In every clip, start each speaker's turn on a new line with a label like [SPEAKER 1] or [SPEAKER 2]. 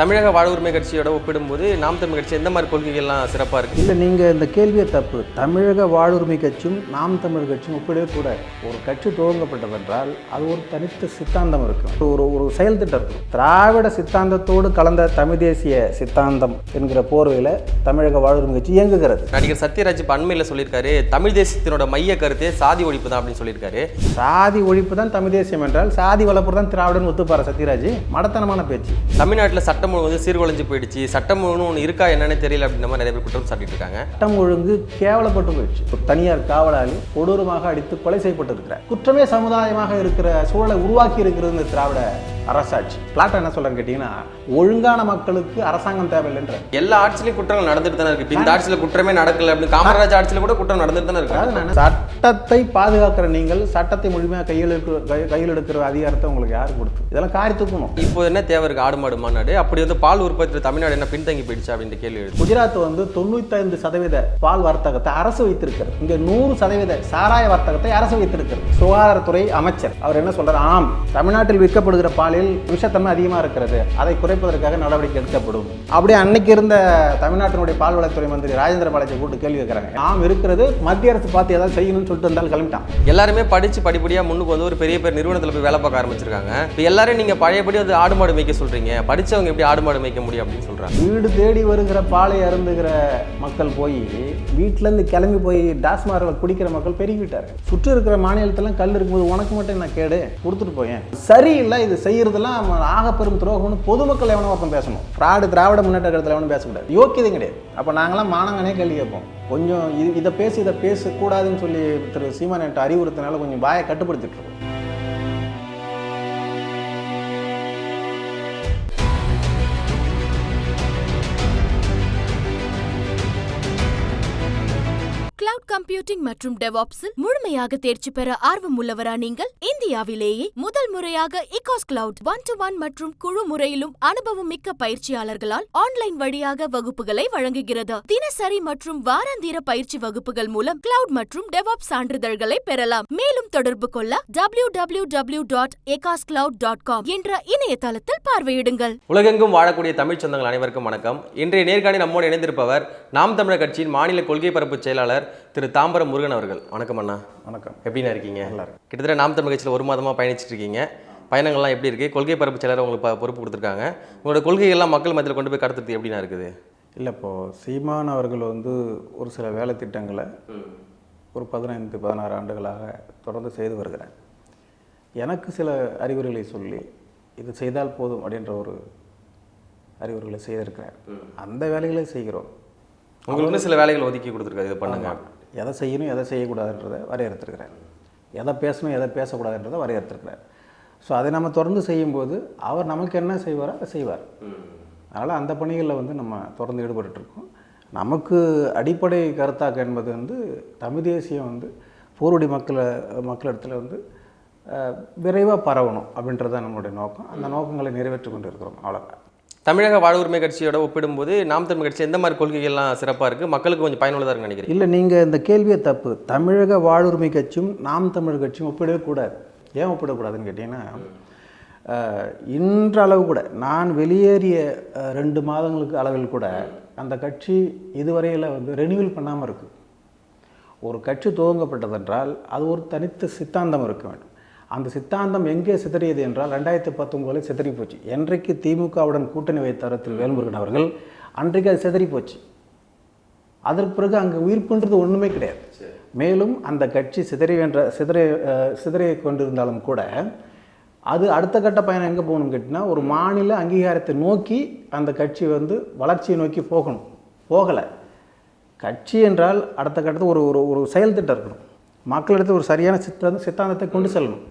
[SPEAKER 1] தமிழக வாழ்வுரிமை கட்சியோட ஒப்பிடும்போது நாம் தமிழ் கட்சி எந்த மாதிரி கொள்கைகள்லாம் சிறப்பாக இருக்குது
[SPEAKER 2] இல்லை நீங்கள் இந்த கேள்வியே தப்பு. தமிழக வாழ்வுரிமை கட்சியும் நாம் தமிழ் கட்சியும் ஒப்பிடவே கூடாது ஒரு கட்சி துவங்கப்பட்டதென்றால் அது ஒரு தனித்த சித்தாந்தம் இருக்கும். ஒரு ஒரு செயல் திட்டம் இருக்கும். திராவிட சித்தாந்தத்தோடு கலந்த தமிழ் தேசிய சித்தாந்தம் என்கிற போர்வையில் தமிழக வாழ்வுரிமை கட்சி இயங்குகிறது.
[SPEAKER 1] நடிகர் சத்யராஜ் இப்போ அண்மையில் சொல்லியிருக்காரு தமிழ் தேசத்தினோட மைய கருத்தே சாதி ஒழிப்பு தான் அப்படின்னு சொல்லியிருக்காரு.
[SPEAKER 2] சாதி ஒழிப்பு தான் தமிழ் தேசியம் என்றால் சாதி வளர்ப்பு தான் திராவிடன் ஒத்துப்பார சத்யராஜ்? மடத்தனமான பேச்சு.
[SPEAKER 1] தமிழ்நாட்டில் சட்டம் ஒழுங்கு வந்து சீர்குலைஞ்சு போயிடுச்சு. சட்டம் ஒழுங்கு ஒன்று இருக்கா என்னன்னு தெரியல அப்படின்ற மாதிரி நிறைய பேர் குற்றம் சாட்டிட்டு இருக்காங்க
[SPEAKER 2] சட்டம் ஒழுங்கு கேவலப்பட்டு போயிடுச்சு. ஒரு தனியார் காவலாளி கொடூரமாக அடித்து கொலை செய்யப்பட்டிருக்கிறார். குற்றமே சமுதாயமாக இருக்கிற சூழலை உருவாக்கி இருக்கிறது இந்த திராவிட அரசாட்சி. பிளாட்டா என்ன சொல்றேன்னு கேட்டீங்கன்னா ஒழுங்கான மக்களுக்கு அரசாங்கம் தேவையில்லைன்ற.
[SPEAKER 1] எல்லா ஆட்சியிலையும் குற்றங்கள் நடந்துட்டு தானே இருக்கு. இந்த ஆட்சியில் குற்றமே நடக்கல அப்படின்னு காமராஜ் ஆட்சியில் கூட குற்றம் நடந்துட்டு தானே இருக்கு.
[SPEAKER 2] நான் சட்டத்தை பாதுகாக்கிற நீங்கள் சட்டத்தை முழுமையாக கையில் கையில் எடுக்கிற அதிகாரத்தை உங்களுக்கு யார் கொடுத்து? இதெல்லாம் காரி தூக்கணும்.
[SPEAKER 1] இப்போ என்ன தேவை இருக்கு? ஆடு மாடு மாநாடு. அப்படி வந்து பால் உற்பத்தியில் தமிழ்நாடு என்ன பின்தங்கி போயிடுச்சு அப்படின்ற கேள்வி
[SPEAKER 2] குஜராத் வந்து தொண்ணூத்தைந்து சதவீத பால் வர்த்தகத்தை அரசு வைத்திருக்கிறது. இங்க நூறு சதவீத சாராய வர்த்தகத்தை அரசு வைத்திருக்கிறது. சுகாதாரத்துறை அமைச்சர். அவர் என்ன சொல்றாரு? ஆம் தமிழ்நாட்டில் விற்கப்படுகிற பாலில் விஷத்தன்மை அதிகமா இருக்கிறது. அதை குறைப்பதற்காக நடவடிக்கை எடுக்கப்படும். அப்படியே அன்னைக்கு இருந்த தமிழ்நாட்டினுடைய பால்வளத்துறை மந்திரி ராஜேந்திர பாலாஜி கூட்டு கேள்வி கேட்கறாங்க. ஆம் இருக்கிறது மத்திய அரசு பார்த்து ஏதாவது செய்யணும்னு சொல்லிட்டு இருந்தாலும் கிளம்பிட்டான்.
[SPEAKER 1] எல்லாருமே படிச்சு படிப்படியா முன்னுக்கு வந்து ஒரு பெரிய பெரிய நிறுவனத்தில் போய் வேலை பார்க்க ஆரம்பிச்சிருக்காங்க. இப்போ எல்லாரும் நீங்க பழையபடி வந்து ஆடு மாடு மேய்க்க சொல்றீங்க. படிச்சவங்க எப்படி ஆடு மாடு மேய்க்க முடியும் அப்படின்னு சொல்றாங்க.
[SPEAKER 2] வீடு தேடி வருகிற பாலை அருந்துகிற மக்கள் போய் வீட்டிலேருந்து கிளம்பி போய் டாஸ்மார்களை குடிக்கிற மக்கள் பெருகிவிட்டார்கள் சுற்றி இருக்கிற மாநிலத்தெல்லாம் கல் இருக்கும்போது உனக்கு மட்டும் நான் கேடு? கொடுத்துட்டு போயேன். சரியில்லை இது செய்யறதெல்லாம் ஆக ஆகப்பெரும் துரோகம்னு பொதுமக்கள் எவனோ ஒருத்தன் பேசணும். ஃப்ராடு திராவிட முன்னேற்ற கருத்தில் எவனும் பேசக்கூடாது யோக்கியதும் கிடையாது. அப்போ நாங்களாம் மானங்கனே கேள்வி கேட்போம். கொஞ்சம் இது இதை பேசி இதை பேசக்கூடாதுன்னு சொல்லி திரு சீமான் என்கிட்ட அறிவுறுத்தினால கொஞ்சம் வாயை கட்டுப்படுத்திட்டு இருக்கோம்
[SPEAKER 3] கம்ப்யூட்டிங் மற்றும் டெவாப்ஸில் முழுமையாக தேர்ச்சி பெற ஆர்வம் உள்ளவரா நீங்கள்? இந்தியாவிலேயே முதல் முறையாக இகாஸ் கிளவுட் ஒன் டு ஒன் மற்றும் குழு முறையிலும் அனுபவம் மிக்க பயிற்சியாளர்களால் ஆன்லைன் வழியாக வகுப்புகளை வழங்குகிறது. தினசரி மற்றும் வாராந்திர பயிற்சி வகுப்புகள் மூலம் கிளவுட் மற்றும் டெவாப் சான்றிதழ்களை பெறலாம். மேலும் தொடர்பு கொள்ள W W W dot dot com என்ற இணையதளத்தில் பார்வையிடுங்கள்.
[SPEAKER 1] உலகெங்கும் வாழக்கூடிய தமிழ் சொந்தங்கள் அனைவருக்கும் வணக்கம். இன்றைய நேர்காணி நம்மோடு இணைந்திருப்பவர் நாம் தமிழர் கட்சியின் மாநில கொள்கை பரப்பு செயலாளர் திரு தாம்பரம் முருகன் அவர்கள். வணக்கம் அண்ணா.
[SPEAKER 2] வணக்கம்.
[SPEAKER 1] எப்படிண்ணா இருக்கீங்க? கிட்டத்தட்ட நாம் தமிழ் கட்சியில் ஒரு மாதமாக பயணிச்சிட்டு இருக்கீங்க. பயணங்கள்லாம் எப்படி இருக்கு? கொள்கை பரப்பு செயலர் உங்களுக்கு பொறுப்பு கொடுத்துருக்காங்க. உங்களோட கொள்கைகள்லாம் மக்கள் மத்தியில் கொண்டு போய் கடத்துறது எப்படிண்ணா இருக்குது?
[SPEAKER 2] இல்லை இப்போது சீமான் அவர்கள் வந்து ஒரு சில வேலை திட்டங்களை ஒரு பதினைந்து பதினாறு ஆண்டுகளாக தொடர்ந்து செய்து வருகிறேன் எனக்கு சில அறிவுரைகளை சொல்லி இது செய்தால் போதும் அப்படின்ற ஒரு அறிவுரைகளை செய்திருக்கிறேன் அந்த வேலைகளை செய்கிறோம்.
[SPEAKER 1] உங்களுக்கு சில வேலைகள் ஒதுக்கி கொடுத்துருக்காரு இதை பண்ணுங்க.
[SPEAKER 2] எதை செய்யணும் எதை செய்யக்கூடாதுன்றதை வரையறுத்துருக்கிறார். எதை பேசணும் எதை பேசக்கூடாதுன்றதை வரையறுத்திருக்கிறேன் ஸோ அதை நம்ம தொடர்ந்து செய்யும்போது அவர் நமக்கு என்ன செய்வாரோ அதை செய்வார். அதனால் அந்த பணிகளில் வந்து நம்ம தொடர்ந்து ஈடுபட்டுருக்கோம் நமக்கு அடிப்படை கருத்தாக்க என்பது வந்து தமிழ் தேசியம் வந்து போர்வடி மக்களை மக்களிடத்தில் வந்து விரைவாக பரவணும் அப்படின்றது தான் நம்மளுடைய நோக்கம். அந்த நோக்கங்களை நிறைவேற்றி கொண்டு இருக்கிறோம் அவ்வளோதான்
[SPEAKER 1] தமிழக வாழ்வுரிமை கட்சியோட ஒப்பிடும்போது நாம் தமிழ் கட்சி எந்த மாதிரி கொள்கைகள்லாம் சிறப்பாக இருக்குது மக்களுக்கு கொஞ்சம் பயனுள்ளதாக இருக்குன்னு நினைக்கிறேன்
[SPEAKER 2] இல்லை நீங்கள் இந்த கேள்வியே தப்பு. தமிழக வாழ்வுரிமை கட்சியும் நாம் தமிழ் கட்சியும் ஒப்பிடவே கூடாது. ஏன் ஒப்பிடக்கூடாதுன்னு கேட்டிங்கன்னா இன்றளவு கூட நான் வெளியேறிய ரெண்டு மாதங்களுக்கு அளவில் கூட அந்த கட்சி இதுவரையில் வந்து ரெனியூவல் பண்ணாமல் இருக்குது ஒரு கட்சி துவங்கப்பட்டதென்றால் அது ஒரு தனித்த சித்தாந்தம் இருக்க வேண்டும். அந்த சித்தாந்தம் எங்கே சிதறியது என்றால் ரெண்டாயிரத்தி பத்தொம்போதில் சிதறி போச்சு. என்றைக்கு திமுகவுடன் கூட்டணி வைத்தார் திரு வேல்முருகன் அவர்கள் அன்றைக்கு அது சிதறி போச்சு. அதற்கு பிறகு அங்கே உயிர்ப்புன்றது ஒன்றுமே கிடையாது. மேலும் அந்த கட்சி சிதறி என்ற சிதறி சிதறியை கொண்டிருந்தாலும் கூட அது அடுத்த கட்ட பயணம் எங்கே போகணும்னு கேட்டிங்கன்னா ஒரு மாநில அங்கீகாரத்தை நோக்கி அந்த கட்சி வந்து வளர்ச்சியை நோக்கி போகணும். போகலை. கட்சி என்றால் அடுத்த கட்டத்தில் ஒரு ஒரு ஒரு செயல் திட்டம் இருக்கணும். மக்களிடத்தில் ஒரு சரியான சித்தாந்த சித்தாந்தத்தை கொண்டு செல்லணும்.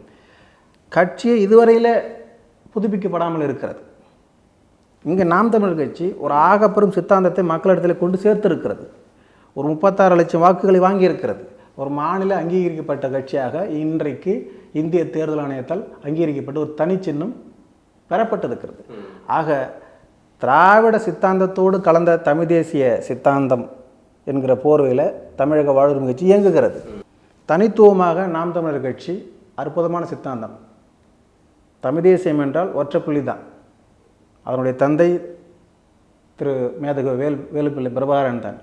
[SPEAKER 2] கட்சியை இதுவரையில் புதுப்பிக்கப்படாமல் இருக்கிறது. இங்கே நாம் தமிழர் கட்சி ஒரு ஆகப்பெரும் சித்தாந்தத்தை மக்களிடத்தில் கொண்டு சேர்த்திருக்கிறது. ஒரு முப்பத்தாறு லட்சம் வாக்குகளை வாங்கியிருக்கிறது. ஒரு மாநில அங்கீகரிக்கப்பட்ட கட்சியாக இன்றைக்கு இந்திய தேர்தல் ஆணையத்தால் அங்கீகரிக்கப்பட்ட ஒரு தனிச்சின்னம் பெறப்பட்டிருக்கிறது. ஆக திராவிட சித்தாந்தத்தோடு கலந்த தமிழ் தேசிய சித்தாந்தம் என்கிற போர்வையில் தமிழக வாழ்வுரிமை கட்சி இயங்குகிறது. தனித்துவமாக நாம் தமிழர் கட்சி அற்புதமான சித்தாந்தம். தமிழ் தேசியம் என்றால் ஒற்றை புள்ளி தான். அதனுடைய தந்தை திரு மேதகு வேல் வேலுப்பிள்ளை பிரபாகரன் தான்.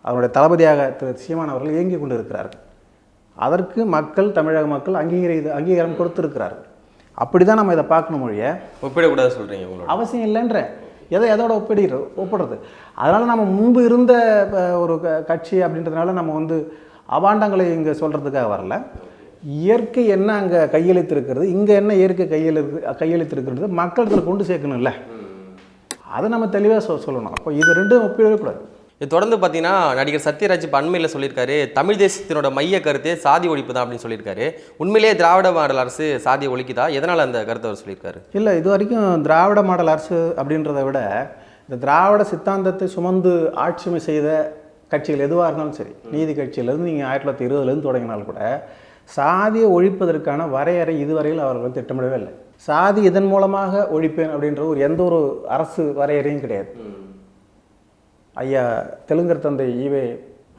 [SPEAKER 2] அவருடைய தளபதியாக திரு சீமான் அவர்கள் இயங்கி கொண்டு இருக்கிறார்கள் அதற்கு மக்கள் தமிழக மக்கள் அங்கீகரி அங்கீகாரம் கொடுத்திருக்கிறார்கள். அப்படி தான் நம்ம இதை பார்க்கணும் மொழியை
[SPEAKER 1] ஒப்பிடக்கூடாது சொல்கிறீங்க
[SPEAKER 2] அவசியம் இல்லைன்ற எதை எதோட ஒப்பிடுறது ஒப்பிடுறது. அதனால் நம்ம முன்பு இருந்த ஒரு க- கட்சி அப்படின்றதுனால நம்ம வந்து அபாண்டங்களை இங்கே சொல்கிறதுக்காக வரல. இயற்கை என்ன அங்கே கையெழுத்திருக்கிறது இங்கே என்ன இயற்கை கையெழுத்து கையெழுத்திருக்கிறது மக்களுக்கு கொண்டு சேர்க்கணும்ல. அதை நம்ம தெளிவாக சொ சொல்லணும். அப்போ இது ரெண்டும் ஒப்பிடவே கூடாது.
[SPEAKER 1] இது தொடர்ந்து பார்த்தீங்கன்னா நடிகர் சத்யராஜ் இப்போ அண்மையில் சொல்லியிருக்காரு தமிழ் தேசத்தினோட மைய கருத்தே சாதி ஒழிப்பு தான் அப்படின்னு சொல்லியிருக்காரு. உண்மையிலேயே திராவிட மாடல் அரசு சாதியை ஒழிக்குதா? எதனால் அந்த கருத்தை அவர் சொல்லியிருக்காரு?
[SPEAKER 2] இல்லை இது வரைக்கும் திராவிட மாடல் அரசு அப்படின்றத விட இந்த திராவிட சித்தாந்தத்தை சுமந்து ஆட்சிமை செய்த கட்சிகள் எதுவாக இருந்தாலும் சரி நீதி கட்சியிலேருந்து நீங்கள் ஆயிரத்தி தொள்ளாயிரத்தி இருபதுலேருந்து தொடங்கினாலும் கூட சாதியை ஒழிப்பதற்கான வரையறை இதுவரையில் அவர்கள் திட்டமிடவே இல்லை. சாதி இதன் மூலமாக ஒழிப்பேன் அப்படின்ற ஒரு எந்த ஒரு அரசு வரையறையும் கிடையாது. ஐயா தெலுங்கர் தந்தை ஈவே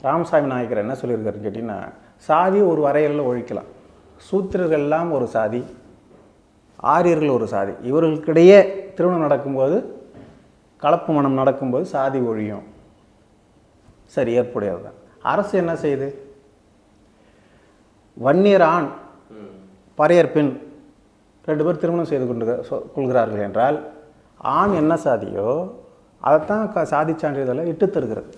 [SPEAKER 2] ராமசாமி நாயக்கர் என்ன சொல்லியிருக்காருன்னு கேட்டிங்கன்னா சாதி ஒரு வரையறையில் ஒழிக்கலாம். சூத்திரர்கள் எல்லாம் ஒரு சாதி ஆரியர்கள் ஒரு சாதி. இவர்களுக்கிடையே திருமணம் நடக்கும்போது கலப்பு மனம் நடக்கும்போது சாதி ஒழியும். சரி ஏற்புடையது தான் அரசு என்ன செய்யுது? வன்னியர் ஆண் பறையர் பெண் ரெண்டு பேர் திருமணம் செய்து கொண்டு கொள்கிறார்கள் என்றால் ஆண் என்ன சாதியோ அதைத்தான் க சாதி சான்றிதழை இட்டு தருகிறது.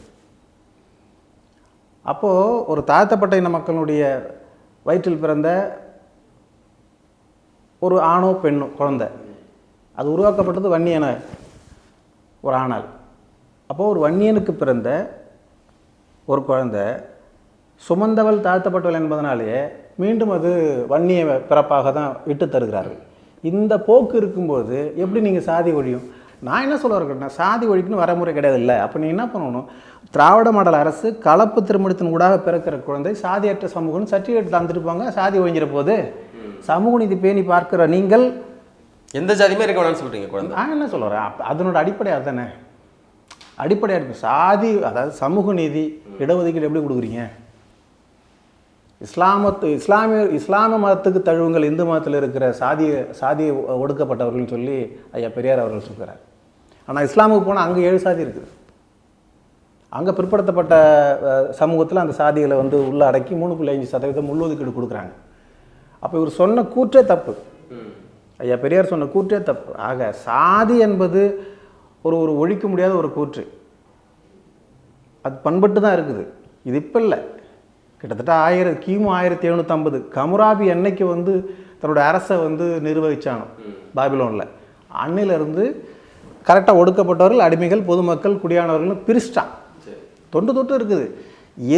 [SPEAKER 2] அப்போது ஒரு தாழ்த்தப்பட்ட இன மக்களுடைய வயிற்றில் பிறந்த ஒரு ஆணோ பெண்ணோ குழந்தை அது உருவாக்கப்பட்டது வன்னியன ஒரு ஆணால். அப்போது ஒரு வன்னியனுக்கு பிறந்த ஒரு குழந்தை சுமந்தவள் தாழ்த்தப்பட்டவள் என்பதனாலேயே மீண்டும் அது வன்னிய பிறப்பாக தான் விட்டு தருகிறார்கள். இந்த போக்கு இருக்கும்போது எப்படி நீங்கள் சாதி ஒழியும்? நான் என்ன சொல்ல இருக்கேன்னா சாதி ஒழிக்குன்னு வரமுறை கிடையாது இல்லை அப்போ நீ என்ன பண்ணணும்? திராவிட மாடல் அரசு கலப்பு திருமணத்தின் ஊடாக பிறக்கிற குழந்தை சாதியற்ற சமூகம்னு சர்டிஃபிகேட் தந்துருப்பாங்க சாதி ஒழிஞ்சிற போது. சமூக நீதி பேணி பார்க்கிற நீங்கள்
[SPEAKER 1] எந்த ஜாதியுமே இருக்க வேணாம்னு சொல்கிறீங்க குழந்தை.
[SPEAKER 2] நான் என்ன சொல்கிறேன் அதனோட அடிப்படை அதுதானே. அடிப்படையாக இருக்கும் சாதி அதாவது சமூக நீதி இடஒதுக்கீடு எப்படி கொடுக்குறீங்க? இஸ்லாமத்து இஸ்லாமிய இஸ்லாம மதத்துக்கு தழுவுங்கள் இந்து மதத்தில் இருக்கிற சாதிய சாதிய ஒடுக்கப்பட்டவர்கள்னு சொல்லி ஐயா பெரியார் அவர்கள் சொல்கிறார். ஆனால் இஸ்லாமுக்கு போனால் அங்கே ஏழு சாதி இருக்குது. அங்கே பிற்படுத்தப்பட்ட சமூகத்தில் அந்த சாதிகளை வந்து உள்ளே அடக்கி மூணு புள்ளி அஞ்சு சதவீதம் உள்ஒதுக்கீடு கொடுக்குறாங்க. அப்போ இவர் சொன்ன கூற்றே தப்பு. ஐயா பெரியார் சொன்ன கூற்றே தப்பு. ஆக சாதி என்பது ஒரு ஒரு ஒழிக்க முடியாத ஒரு கூற்று. அது பண்பட்டு தான் இருக்குது. இது இப்போ இல்லை. கிட்டத்தட்ட ஆயிரம் கிமு ஆயிரத்தி எழுநூற்றம்பது கமுராபி என்னைக்கு வந்து தன்னோட அரசை வந்து நிர்வகிச்சானோ பாபிலோனில். அன்னிலிருந்து கரெக்டாக ஒடுக்கப்பட்டவர்கள் அடிமைகள் பொதுமக்கள் குடியானவர்கள்னு பிரிச்சிட்டான். தொண்டு தொட்டு இருக்குது.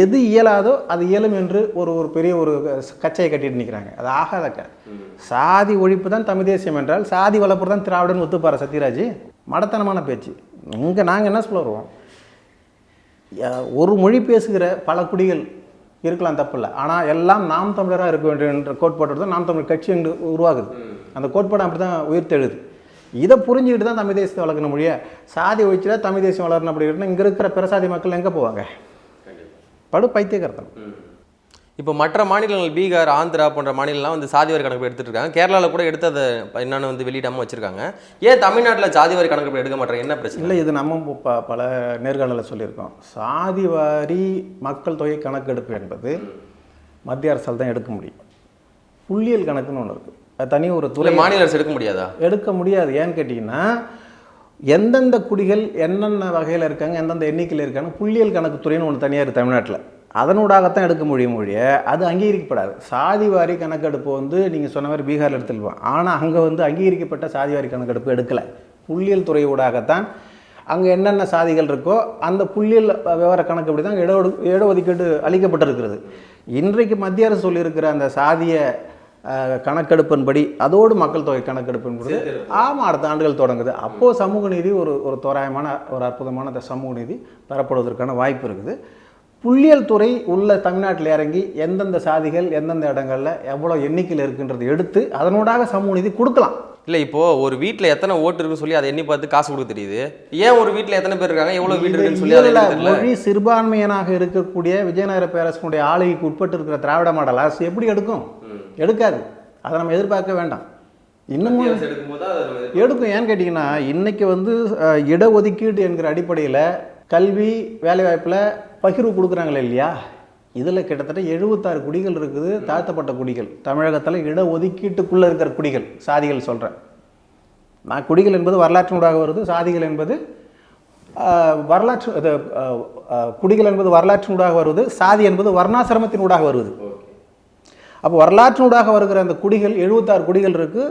[SPEAKER 2] எது இயலாதோ அது இயலும் என்று ஒரு ஒரு பெரிய ஒரு கச்சையை கட்டிட்டு நிற்கிறாங்க அது ஆகாதக்க சாதி ஒழிப்பு தான் தமிழ் தேசியம் என்றால் சாதி வளர்ப்பு தான் திராவிடன் ஒத்துப்பார சத்யராஜ்? மடத்தனமான பேச்சு. இங்கே நாங்கள் என்ன சொல்ல வருவோம்? ஒரு மொழி பேசுகிற பல குடிகள் இருக்கலாம் தப்பில்லை. ஆனால் எல்லாம் நாம் தமிழராக இருக்க வேண்டும் என்ற கோட்பாட்டோடு தான் நாம் தமிழ் கட்சி என்று உருவாகுது. அந்த கோட்பாடு அப்படி தான் உயிர்த்தெழுது. இதை புரிஞ்சுக்கிட்டு தான் தமிழ் தேசத்தை வளர்க்கணும் மொழியை சாதி ஒழிச்சுட்டா தமிழ் தேசம் வளரணும் அப்படி இங்கே இருக்கிற பிரசாதி மக்கள் எங்கே போவாங்க? படு பைத்தியகர்த்தனம்
[SPEAKER 1] இப்போ மற்ற மாநிலங்கள் பீகார் ஆந்திரா போன்ற மாநிலம்லாம் வந்து சாதிவாரி கணக்கு எடுத்துட்டு இருக்காங்க கேரளாவில் கூட எடுத்து அதை என்னன்னு வந்து வெளியிடாமல் வச்சிருக்காங்க. ஏன் தமிழ்நாட்டில் சாதிவாரி கணக்கு எடுக்க மாட்டாங்க என்ன பிரச்சனை?
[SPEAKER 2] இல்லை இது நம்ம ப பல நேர்காணலில் சொல்லியிருக்கோம். சாதி வாரி மக்கள் தொகை கணக்கெடுப்பு என்பது மத்திய அரசால் தான் எடுக்க முடியும். புள்ளியல் கணக்குன்னு ஒன்று இருக்குது அது தனி ஒரு துறை.
[SPEAKER 1] மாநில அரசு எடுக்க முடியாதா?
[SPEAKER 2] எடுக்க முடியாது. ஏன்னு கேட்டிங்கன்னா எந்தெந்த குடிகள் என்னென்ன வகையில் இருக்காங்க எந்தெந்த எண்ணிக்கையில் இருக்காங்க புள்ளியல் கணக்கு துறைன்னு ஒன்று தனியாக இருக்குது தமிழ்நாட்டில். அதனூடாகத்தான் எடுக்க முடியும் மொழிய அது அங்கீகரிக்கப்படாது. சாதி வாரி கணக்கெடுப்பு வந்து நீங்கள் சொன்ன மாதிரி பீகாரில் எடுத்துருவோம் ஆனால் அங்கே வந்து அங்கீகரிக்கப்பட்ட சாதி வாரி கணக்கெடுப்பு எடுக்கலை. புள்ளியல் துறை ஊடாகத்தான் அங்கே என்னென்ன சாதிகள் இருக்கோ அந்த புள்ளியல் விவர கணக்கு தான் இட இடஒதுக்கீடு அளிக்கப்பட்டிருக்கிறது. இன்றைக்கு மத்திய அரசு சொல்லியிருக்கிற அந்த சாதிய கணக்கெடுப்பின்படி அதோடு மக்கள் தொகை கணக்கெடுப்பின்படி ஆமாம் அடுத்த ஆண்டுகள் தொடங்குது. அப்போது சமூக நீதி ஒரு ஒரு தோராயமான ஒரு அற்புதமான அந்த சமூக நீதி பெறப்படுவதற்கான வாய்ப்பு இருக்குது. புள்ளியல் துறை உள்ள தமிழ்நாட்டில் இறங்கி எந்தெந்த சாதிகள் எந்தெந்த இடங்களில் எவ்வளோ எண்ணிக்கையில் இருக்குன்றதை எடுத்து அதனூடாக சமூக நீதி கொடுக்கலாம்.
[SPEAKER 1] இல்லை இப்போ ஒரு வீட்டில் எத்தனை ஓட்டு இருக்குன்னு சொல்லி அதை எண்ணி பார்த்து காசு கொடுக்க தெரியுது. ஏன் ஒரு வீட்டில் எத்தனை பேர் இருக்காங்க? எவ்வளோ வீடு இருக்குன்னு சொல்லி அதை
[SPEAKER 2] இயல்ல
[SPEAKER 1] எனக்கு தெரியல
[SPEAKER 2] மொழி சிறுபான்மையனாக இருக்கக்கூடிய விஜயநகர பேரரசனுடைய ஆளுகைக்கு உட்பட்டு இருக்கிற திராவிட மாடல் அரசு எப்படி எடுக்கும்? எடுக்காது. அதை நம்ம எதிர்பார்க்க வேண்டாம். இன்னமும். எடுக்கும். ஏன்னு கேட்டிங்கன்னா இன்றைக்கி வந்து இடஒதுக்கீடு என்கிற அடிப்படையில் கல்வி வேலைவாய்ப்பில் பகிர்வு கொடுக்குறாங்களே இல்லையா? இதில் கிட்டத்தட்ட எழுபத்தாறு குடிகள் இருக்குது தாழ்த்தப்பட்ட குடிகள். தமிழகத்தில் இடஒதுக்கீட்டுக்குள்ளே இருக்கிற குடிகள் சாதிகள் சொல்கிறேன் நான் குடிகள் என்பது வரலாற்றினூடாக வருது சாதிகள் என்பது வரலாற்று இது குடிகள் என்பது வரலாற்றினூடாக வருவது சாதி என்பது வர்ணாசிரமத்தினூடாக வருவது அப்போ வரலாற்றினூடாக வருகிற அந்த குடிகள் எழுபத்தாறு குடிகள் இருக்குது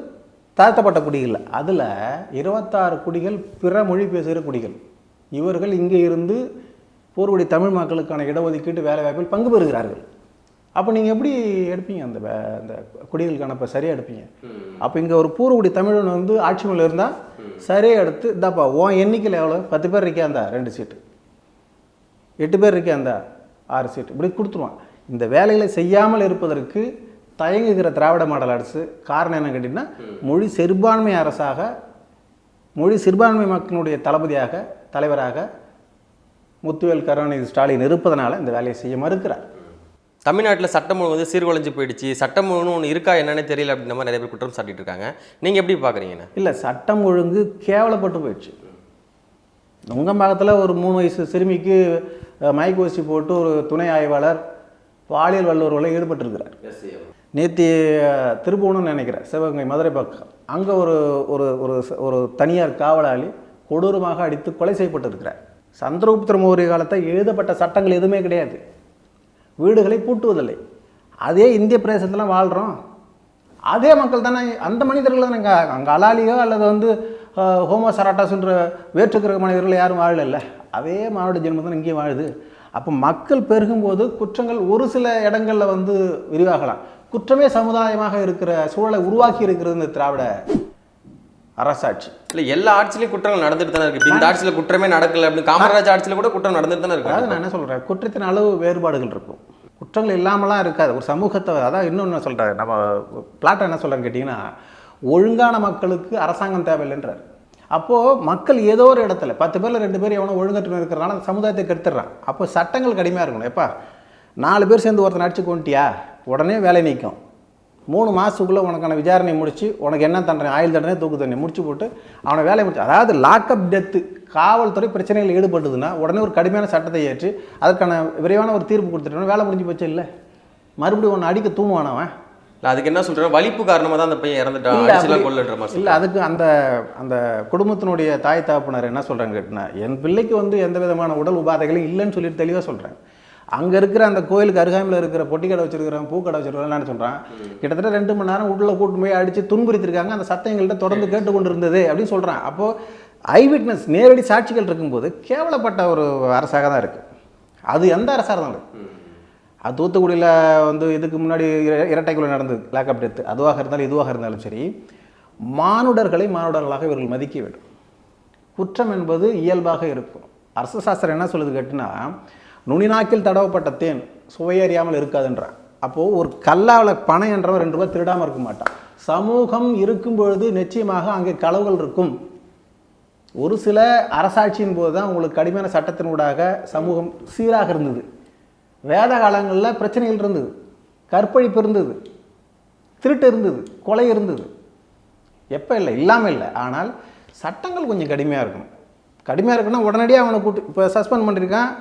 [SPEAKER 2] தாழ்த்தப்பட்ட குடிகள் அதில் இருபத்தாறு குடிகள் பிற மொழி பேசுகிற குடிகள். இவர்கள் இங்கே இருந்து பூர்வடி தமிழ் மக்களுக்கான இடஒதுக்கீட்டு வேலைவாய்ப்பில் பங்கு பெறுகிறார்கள். அப்போ நீங்கள் எப்படி எடுப்பீங்க? அந்த அந்த குடிகளுக்கான இப்போ சரியாக எடுப்பீங்க? அப்போ இங்கே ஒரு பூர்வகுடி தமிழன் வந்து ஆட்சி மேலே இருந்தால் சரியாக எடுத்து இந்தாப்பா உன் எண்ணிக்கையில் எவ்வளோ பத்து பேர் இருக்கே அந்த ரெண்டு சீட்டு. எட்டு பேர் இருக்கே அந்த ஆறு சீட்டு. இப்படி கொடுத்துருவான். இந்த வேலைகளை செய்யாமல் இருப்பதற்கு தயங்குகிற திராவிட மாடல் அரசு காரணம் என்ன கேட்டிங்கன்னா மொழி சிறுபான்மை அரசாக மொழி சிறுபான்மை மக்களுடைய தளபதியாக தலைவராக முத்துவேல் கருணாநிதி ஸ்டாலின் இருப்பதனால இந்த வேலையை செய்ய மறுக்கிறார்.
[SPEAKER 1] தமிழ்நாட்டில் சட்டம் ஒழுங்கு வந்து சீர்குலைஞ்சு போயிடுச்சு. சட்டம் ஒழுங்கு ஒன்று இருக்கா என்னன்னே தெரியல அப்படின்ற மாதிரி நிறைய பேர் குற்றம் சாட்டிட்டு இருக்காங்க. நீங்கள் எப்படி பார்க்குறீங்கண்ணா
[SPEAKER 2] இல்லை சட்டம் ஒழுங்கு கேவலப்பட்டு போயிடுச்சு. நுங்கம்பாக்கத்தில் ஒரு மூணு வயசு சிறுமிக்கு மயக்க ஊசி போட்டு ஒரு துணை ஆய்வாளர் பாலியல் வல்லுறவில் ஈடுபட்டிருக்கிறார். நேற்று திருப்புவனம்னு நினைக்கிறேன் சிவகங்கை மதுரை பக்கம். அங்கே ஒரு ஒரு ஒரு தனியார் காவலாளி கொடூரமாக அடித்து கொலை செய்யப்பட்டிருக்கிறார். சந்திரகுப்தர மௌரிய காலத்தை எழுதப்பட்ட சட்டங்கள் எதுவுமே கிடையாது. வீடுகளை பூட்டுவதில்லை. அதே இந்திய பிரதேசத்தில் வாழ்கிறோம் அதே மக்கள் தானே அந்த மனிதர்கள் தானே அங்கே அங்கே அலாலியோ அல்லது வந்து ஹோமோ சராட்டாஸ்ன்ற வேற்றுக்கிற மனிதர்கள் யாரும் வாழல. அதே மாவட்ட ஜென்மம் தான் இங்கேயும் வாழுது. அப்போ மக்கள் பெருகும்போது குற்றங்கள் ஒரு சில இடங்களில் வந்து விரிவாகலாம். குற்றமே சமுதாயமாக இருக்கிற சூழலை உருவாக்கி இருக்கிறது இந்த திராவிட அரசாட்சி.
[SPEAKER 1] இல்லை எல்லா ஆட்சிலையும் குற்றங்கள் நடந்துட்டு தானே இருக்கு. இந்த ஆட்சியில் குற்றமே நடக்கல அப்படின்னு காமராஜ் ஆட்சியில் கூட குற்றம் நடந்துட்டு தானே
[SPEAKER 2] அதாவது
[SPEAKER 1] இருக்கு
[SPEAKER 2] நான் என்ன சொல்கிறேன் குற்றத்தின் அளவு வேறுபாடுகள் இருக்கும். குற்றங்கள் இல்லாமலாம் இருக்காது. ஒரு சமூகத்தை அதான் இன்னொன்று சொல்கிறேன் நம்ம பிளாட்டை என்ன சொல்கிறேன்னு கேட்டிங்கன்னா ஒழுங்கான மக்களுக்கு அரசாங்கம் தேவையில்லைன்றார். அப்போது மக்கள் ஏதோ ஒரு இடத்துல பத்து பேரில் ரெண்டு பேர் எவனோ ஒழுங்கற்று இருக்கிறனால அந்த சமுதாயத்தை கெடுத்துடுறான். அப்போ சட்டங்கள் கடுமையாக இருக்கணும். எப்பா நாலு பேர் சேர்ந்து ஒருத்தனை அடிச்சு கொண்டுட்டியா உடனே வேலை நிற்கும் மூணு மாதத்துக்குள்ளே உனக்கான விசாரணை முடிச்சு உனக்கு என்ன தண்டனை ஆயுள் தண்டனை தூக்கு தண்டனை முடிச்சு போட்டு அவனை வேலையை முடிச்சு அதாவது லாக்அப் டெத்து காவல்துறை பிரச்சனைகள் ஈடுபட்டதுன்னா உடனே ஒரு கடுமையான சட்டத்தை ஏற்றி அதற்கான விரைவான ஒரு தீர்ப்பு கொடுத்துட்டோன்னா வேலை முடிஞ்சு போச்சு இல்லை? மறுபடியும் ஒன்று அடிக்க தூங்குவான் அவன்?
[SPEAKER 1] இல்லை அதுக்கு என்ன சொல்கிறேன் வலிப்பு காரணமாக தான் அந்த பையன் இறந்துட்டான். கொள்ளுன்ற மாதிரி
[SPEAKER 2] இல்லை அதுக்கு அந்த அந்த குடும்பத்தினுடைய தாய் தகப்பனர் என்ன சொல்கிறாங்க கேட்டினா என் பிள்ளைக்கு வந்து எந்த விதமான உடல் உபாதைகளும் இல்லைன்னு சொல்லிட்டு தெளிவாக சொல்கிறேன் அங்கே இருக்கிற அந்த கோயிலுக்கு அருகாமையில் இருக்கிற பொட்டி கடை வச்சிருக்கிறவன் பூக்கடை வச்சிருக்கிறவன் என்ன சொல்கிறான் கிட்டத்தட்ட ரெண்டு மணி நேரம் உள்ள கூட்டு போய் அடித்து துன்புறுத்திருக்காங்க. அந்த சத்தம் எங்கள்கிட்ட தொடர்ந்து கேட்டுக்கொண்டு இருந்தது அப்படின்னு சொல்கிறான் அப்போது ஐ விட்னஸ் நேரடி சாட்சிகள் இருக்கும்போது கேவலப்பட்ட ஒரு அரசாக தான் இருக்குது அது எந்த அரசாக இருந்தாலும். அது தூத்துக்குடியில் வந்து இதுக்கு முன்னாடி இர- இரட்டைக்குள்ள நடந்தது லேக்கப் டெத்து அதுவாக இருந்தாலும் இதுவாக இருந்தாலும் சரி மானுடர்களை மானுடர்களாக இவர்கள் மதிக்க வேண்டும் குற்றம் என்பது இயல்பாக இருக்கும். அரசு சாஸ்திரம் என்ன சொல்லுது கேட்டுனா நுனிநாக்கில் தடவப்பட்ட தேன் சுவையறியாமல் இருக்காதுன்றான். அப்போது ஒரு கல்லாவில் பணம் என்றவன் ரெண்டு ரூபாய் திருடாமல் இருக்க மாட்டான். சமூகம் இருக்கும் பொழுது நிச்சயமாக அங்கே களவுகள் இருக்கும். ஒரு சில அரசாட்சியின் போது தான் உங்களுக்கு கடுமையான சட்டத்தினூடாக சமூகம் சீராக இருந்தது. வேத காலங்களில் பிரச்சனைகள் இருந்தது. கற்பழிப்பு இருந்தது. திருட்டு இருந்தது. கொலை இருந்தது. எப்போ இல்லை? இல்லாமல் இல்லை. ஆனால் சட்டங்கள் கொஞ்சம் கடுமையாக இருக்கணும். கடுமையாக இருக்குன்னா உடனடியாக அவனை கூட்டு இப்போ சஸ்பெண்ட் பண்ணியிருக்கான்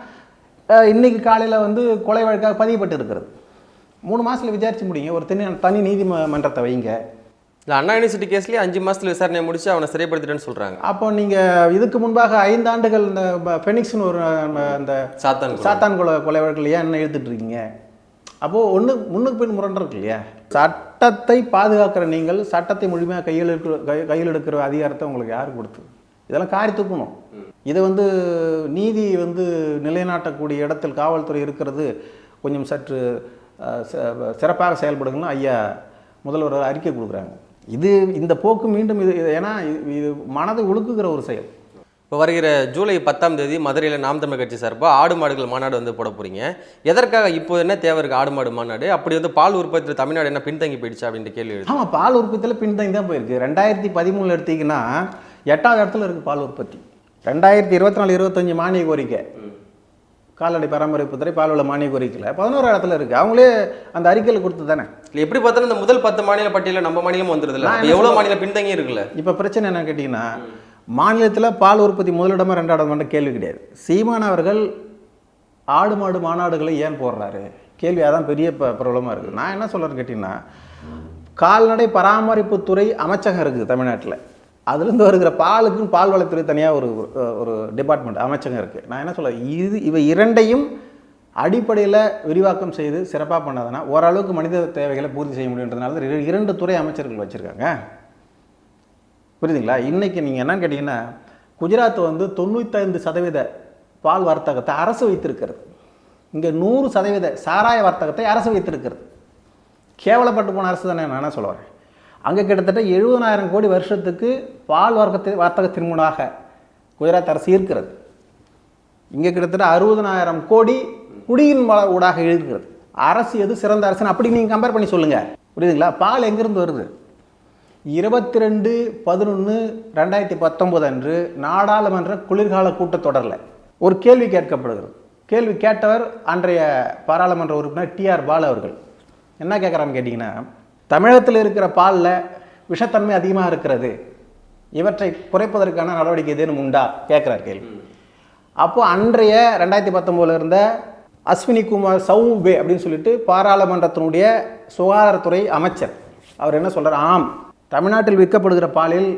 [SPEAKER 2] அஹ் இன்னைக்கு காலையில் வந்து கொலை வழக்காக பதியப்பட்டு இருக்கிறது மூணு மாதத்தில் விசாரிச்சு முடியுங்க ஒரு தனி தனி நீதிமன்றத்தை வைங்க.
[SPEAKER 1] இல்லை அண்ணா யூனிவர்சிட்டி கேஸ்லேயே அஞ்சு மாசத்துல விசாரணை முடிச்சு அவனை சிறைப்படுத்திட்டேன்னு சொல்கிறாங்க
[SPEAKER 2] அப்போ நீங்கள் இதுக்கு முன்பாக ஐந்தாண்டுகள் இந்த ஃபெனிக்ஸ்னு ஒரு அந்த
[SPEAKER 1] சாத்தான்.
[SPEAKER 2] சாத்தான் கொலை கொலை வழக்கில் ஏன் என்ன இழுத்துட்டு இருக்கீங்க? அப்போது ஒன்று முன்னுக்கு பின் முரண்டு இருக்கு இல்லையா? சட்டத்தை பாதுகாக்கிற நீங்கள் சட்டத்தை முழுமையாக கையில் கையில் எடுக்கிற அதிகாரத்தை உங்களுக்கு யார் கொடுத்து இதெல்லாம் காரி தூக்கணும். இதை வந்து நீதி வந்து நிலைநாட்டக்கூடிய இடத்தில் காவல்துறை இருக்கிறது கொஞ்சம் சற்று சிறப்பாக செயல்படுங்கன்னா ஐயா முதல்வர் அறிக்கை கொடுக்குறாங்க. இது இந்த போக்கு மீண்டும் இது ஏன்னா இது- மனதை உழுக்குகிற ஒரு செயல்.
[SPEAKER 1] இப்போ வருகிற ஜூலை பத்தாம் தேதி மதுரையில் நாம் தமிழ் கட்சி சார்பாக ஆடு மாடுகள் மாநாடு வந்து போட போறீங்க. எதற்காக இப்போ என்ன தேவை இருக்கு ஆடு மாடு மாநாடு? அப்படி வந்து பால் உற்பத்தியில் தமிழ்நாடு என்ன பின்தங்கி போயிடுச்சு அப்படின்ற கேள்வி எழுது.
[SPEAKER 2] ஆமாம் பால் உற்பத்தியில் பின்தங்கி தான் போயிருக்கு. ரெண்டாயிரத்தி பதிமூணில் எடுத்தீங்கன்னா எட்டாவது இடத்துல இருக்குது பால் உற்பத்தி. ரெண்டாயிரத்தி இருபத்தி நாலு இருபத்தஞ்சி மானிய கோரிக்கை. கால்நடை பராமரிப்பு துறை பால்வள மானிய கோரிக்கையில் பதினோரு இடத்துல இருக்குது அவங்களே அந்த அறிக்கையில் கொடுத்து தானே?
[SPEAKER 1] இல்ல எப்படி பார்த்தாலும் இந்த முதல் பத்து மாநில பட்டியல நம்ம மாநிலம் எவ்வளவு
[SPEAKER 2] சொல்றேன்?
[SPEAKER 1] மாநிலம் பின்தங்கி இருக்குல்ல?
[SPEAKER 2] இப்போ பிரச்சனை என்ன கேட்டிங்கன்னா மாநிலத்தில் பால் உற்பத்தி முதலிடமா ரெண்டாவது கேள்வி கிடையாது. சீமான் அவர்கள் ஆடு மாடு மாநாடுகளை ஏன் போடுறாரு? கேள்வி அதான் பெரிய ப ப்ராப்ளமாக இருக்குது நான் என்ன சொல்கிறேன்னு கேட்டிங்கன்னா கால்நடை பராமரிப்புத்துறை அமைச்சகம் இருக்குது தமிழ்நாட்டில். அதுலேருந்து வருகிற பாலுக்குன்னு பால் வளத்துறை தனியாக ஒரு ஒரு டிபார்ட்மெண்ட் அமைச்சகம் இருக்குது நான் என்ன சொல்ல இது இவை இரண்டையும் அடிப்படையில் விரிவாக்கம் செய்து சிறப்பாக பண்ணாதுன்னா ஓரளவுக்கு மனித தேவைகளை பூர்த்தி செய்ய முடியுன்றதுனால இரு- இரண்டு துறை அமைச்சர்கள் வச்சுருக்காங்க. புரியுதுங்களா? இன்றைக்கி நீங்கள் என்னன்னு கேட்டிங்கன்னா குஜராத் வந்து தொண்ணூத்தைந்து சதவீத பால் வர்த்தகத்தை அரசு வைத்திருக்கிறது. இங்கே நூறு சதவீத சாராய வர்த்தகத்தை அரசு வைத்திருக்கிறது. கேவலப்பட்டு போன அரசு தானே நான் என்ன சொல்ல வரேன்? அங்கே கிட்டத்தட்ட எழுபதனாயிரம் கோடி வருஷத்துக்கு பால் வர்க்கத்தை வர்த்தகத்தின் மூலமாக குஜராத் அரசு ஈர்க்கிறது இங்கே கிட்டத்தட்ட அறுபதனாயிரம் கோடி குடியின் மல ஊடாக இருக்கிறது அரசு எது சிறந்த அரசுன்னு அப்படி நீங்கள் கம்பேர் பண்ணி சொல்லுங்கள் புரியுதுங்களா? பால் எங்கேருந்து வருது? இருபத்தி ரெண்டு பதினொன்று ரெண்டாயிரத்தி பத்தொம்போது அன்று நாடாளுமன்ற குளிர்கால கூட்டத்தொடரில் ஒரு கேள்வி கேட்கப்படுகிறது. கேள்வி கேட்டவர் அன்றைய பாராளுமன்ற உறுப்பினர் டிஆர் பாலு அவர்கள். என்ன கேட்குறான்னு கேட்டிங்கன்னா தமிழகத்தில் இருக்கிற பாலில் விஷத்தன்மை அதிகமாக இருக்கிறது. இவற்றை குறைப்பதற்கான நடவடிக்கை ஏதேனும் உண்டா? கேட்குறார் கேள்வி. அப்போது அன்றைய ரெண்டாயிரத்தி பத்தொம்போதில் இருந்த அஸ்வினி குமார் சௌபே அப்படின்னு சொல்லிட்டு பாராளுமன்றத்தினுடைய சுகாதாரத்துறை அமைச்சர். அவர் என்ன சொல்கிறார் ஆம் தமிழ்நாட்டில் விற்கப்படுகிற பாலில்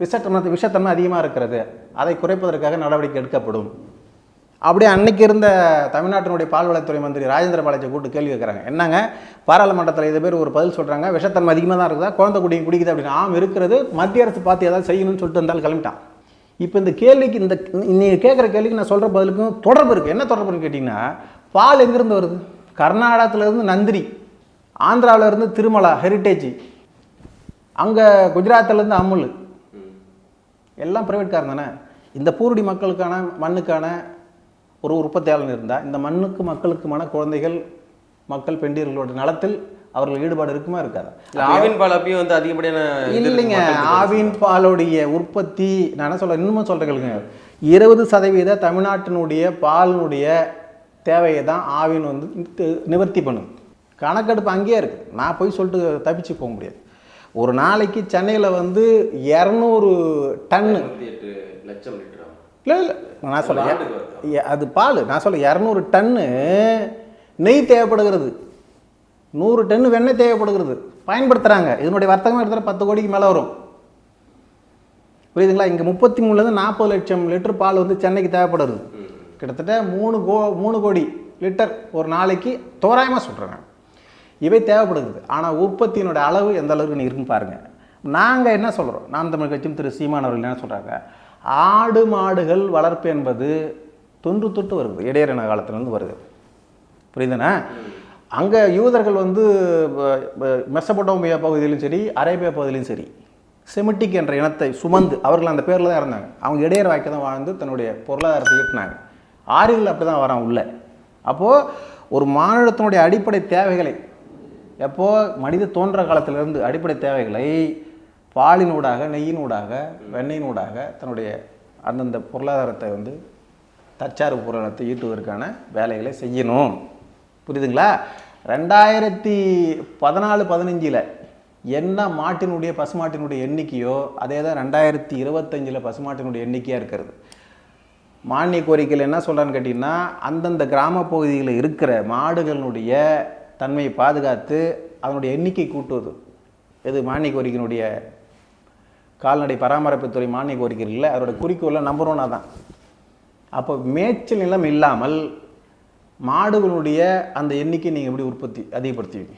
[SPEAKER 2] விஷத்தன்மை விஷத்தன்மை அதிகமாக இருக்கிறது. அதை குறைப்பதற்காக நடவடிக்கை எடுக்கப்படும். அப்படியே அன்னைக்கு இருந்த தமிழ்நாட்டினுடைய பால்வளத்துறை மந்திரி ராஜேந்திர பாலாஜி கூப்பிட்டு கேள்வி கேட்குறாங்க. என்னங்க? பாராளுமன்றத்தில் இது பேர் ஒரு பதில் சொல்கிறாங்க விஷத்தன்மை அதிகமாக தான் இருக்குதா? குழந்தை குடி குடிக்குது அப்படின்னு. ஆம் இருக்கிறது மத்திய அரசு பார்த்து ஏதாவது செய்யணும்னு சொல்லிட்டு இருந்தாலும் கிளம்பிட்டான். இப்போ இந்த கேள்விக்கு இந்த நீங்கள் கேட்குற கேள்விக்கு நான் சொல்கிற பதிலுக்கும் தொடர்பு இருக்குது என்ன தொடர்புன்னு கேட்டிங்கன்னா பால் எங்கேருந்து வருது? கர்நாடகத்துலேருந்து நந்திரி ஆந்திராவிலேருந்து திருமலா ஹெரிட்டேஜ் அங்கே குஜராத்திலேருந்து அமுல். எல்லாம் பிரைவேட் காரன் தானே? இந்த பூருடி மக்களுக்கான மண்ணுக்கான ஒரு உற்பத்தியாளர் இருந்தால் இந்த மண்ணுக்கு மக்களுக்குமான குழந்தைகள் மக்கள் பெண்டீர்களோட நலத்தில் அவர்கள் ஈடுபாடு இருக்குமா இருக்காதா?
[SPEAKER 1] ஆவின் பால் அப்பயும் வந்து அதிகப்படியான
[SPEAKER 2] இல்லைங்க. ஆவின் பாலுடைய உற்பத்தி நான் என்ன சொல்ல இன்னும் சொல்கிறேன் இருபது சதவீத தமிழ்நாட்டினுடைய பாலினுடைய தேவையை தான் ஆவின் வந்து நிவர்த்தி பண்ணும். கணக்கெடுப்பு அங்கேயே இருக்குது நான் போய் சொல்லிட்டு தப்பிச்சு போக முடியாது. ஒரு நாளைக்கு சென்னையில் வந்து இரநூறு டன்னு
[SPEAKER 1] லட்சம் லிட்டரா?
[SPEAKER 2] இல்லை இல்லை. நான் சொல்ல அது பால். நான் சொல்ல இரநூறு டன்னு நெய் தேவைப்படுகிறது. நூறு டன்னு வெண்ணெய் தேவைப்படுகிறது. பயன்படுத்துகிறாங்க இதனுடைய வர்த்தகம் எடுத்துகிற பத்து கோடிக்கு மேலே வரும். புரியுதுங்களா? இங்கே முப்பத்தி மூணுலேருந்து நாற்பது லட்சம் லிட்டர் பால் வந்து சென்னைக்கு தேவைப்படுது. கிட்டத்தட்ட மூணு கோ மூணு கோடி லிட்டர் ஒரு நாளைக்கு தோராயமாக சொல்கிறேன் இவை தேவைப்படுகிறது. ஆனால் உற்பத்தியினோட அளவு எந்த அளவுக்கு இருக்குன்னு பாருங்கள் நாங்கள் என்ன சொல்கிறோம் நாம் தமிழ் கட்சியும் திரு சீமான் அவர்கள் என்ன சொல்கிறாங்க ஆடு மாடுகள் வளர்ப்பு என்பது தொன்று தொட்டு வருது. இடையறின காலத்துலேருந்து வருது. புரியுதுண்ணா? அங்கே யூதர்கள் வந்து ப- பகுதியிலும் சரி அரேபியா பகுதியிலும் சரி செமிட்டிக் என்ற இனத்தை சுமந்து அவர்கள் அந்த பேரில் தான் இருந்தாங்க அவங்க இடையர் வாய்க்க தான் வாழ்ந்து தன்னுடைய பொருளாதாரத்தை ஈட்டினாங்க. ஆறுகள் அப்படி தான் வரான் உள்ள. அப்போது ஒரு மாநிலத்தினுடைய அடிப்படை தேவைகளை எப்போது மனித தோன்ற காலத்திலிருந்து அடிப்படை தேவைகளை பாலினூடாக நெய்யினூடாக வெண்ணெயினூடாக தன்னுடைய அந்தந்த பொருளாதாரத்தை வந்து தற்சார்பு பொருளாதாரத்தை ஈட்டுவதற்கான வேலைகளை செய்யணும். புரியுதுங்களா? ரெண்டாயிரத்தி பதினாலு பதினஞ்சில் என்ன மாட்டினுடைய பசுமாட்டினுடைய எண்ணிக்கையோ அதே தான் ரெண்டாயிரத்தி இருபத்தஞ்சில் பசுமாட்டினுடைய எண்ணிக்கையாக இருக்கிறது. மானிய கோரிக்கையில் என்ன சொல்கிறான்னு கேட்டிங்கன்னா அந்தந்த கிராம பகுதிகளில் இருக்கிற மாடுகளினுடைய தன்மையை பாதுகாத்து அதனுடைய எண்ணிக்கை கூட்டுவது. இது மானிய கோரிக்கையினுடைய கால்நடை பராமரிப்புத்துறை மானிய கோரிக்கை இருக்குல்ல அதோட குறிக்கோளில் நம்பர் ஒன்னாக தான் அப்போ மேய்ச்சல் நிலம் இல்லாமல் மாடுகளுடைய அந்த எண்ணிக்கை நீங்கள் எப்படி உற்பத்தி அதிகப்படுத்துவீங்க?